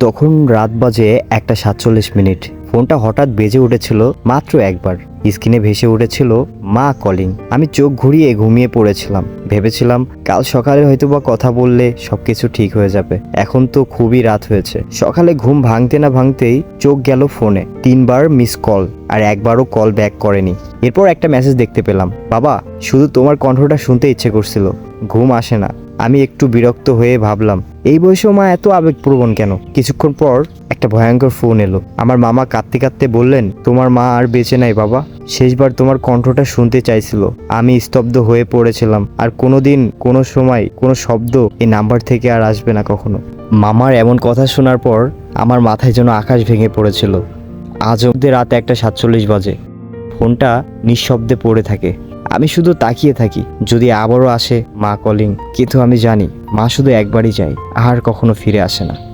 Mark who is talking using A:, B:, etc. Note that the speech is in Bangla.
A: তখন রাত বাজে একটা সাতচল্লিশ মিনিট। ফোনটা হঠাৎ বেজে উঠেছিল মাত্র একবার। স্ক্রিনে ভেসে উঠেছিল মা কলিং। আমি চোখ ঘুরিয়ে ঘুমিয়ে পড়েছিলাম। ভেবেছিলাম, কাল সকালে হয়তো বা কথা বললে সবকিছু ঠিক হয়ে যাবে। এখন তো খুবই রাত হয়েছে। সকালে ঘুম ভাঙতে না ভাঙতেই চোখ গেল ফোনে। তিনবার মিস কল, আর একবারও কল ব্যাক করেনি। এরপর একটা মেসেজ দেখতে পেলাম। বাবা, শুধু তোমার কণ্ঠটা শুনতে ইচ্ছে করছিল। ঘুম আসে না। আমি একটু বিরক্ত হয়ে ভাবলাম, এই বয়সেও মা এত আবেগপ্রবণ কেন? কিছুক্ষণ পর একটা ভয়ঙ্কর ফোন এলো। আমার মামা কাঁদতে কাঁদতে বললেন, তোমার মা আর বেঁচে নাই বাবা। শেষবার তোমার কণ্ঠটা শুনতে চাইছিল। আমি স্তব্ধ হয়ে পড়েছিলাম। আর কোনোদিন, কোনো সময়, কোনো শব্দ এই নাম্বার থেকে আর আসবে না কখনো। মামার এমন কথা শোনার পর আমার মাথায় যেন আকাশ ভেঙে পড়েছিল। আজ অব্দি রাত একটা সাতচল্লিশ বাজে। ফোনটা নিঃশব্দে পড়ে থাকে। আমি শুধু তাকিয়ে থাকি, যদি আবারও আসে মা কলিং, কিন্তু আমি জানি মা শুধু একবারই যায়, আর কখনো ফিরে আসে না।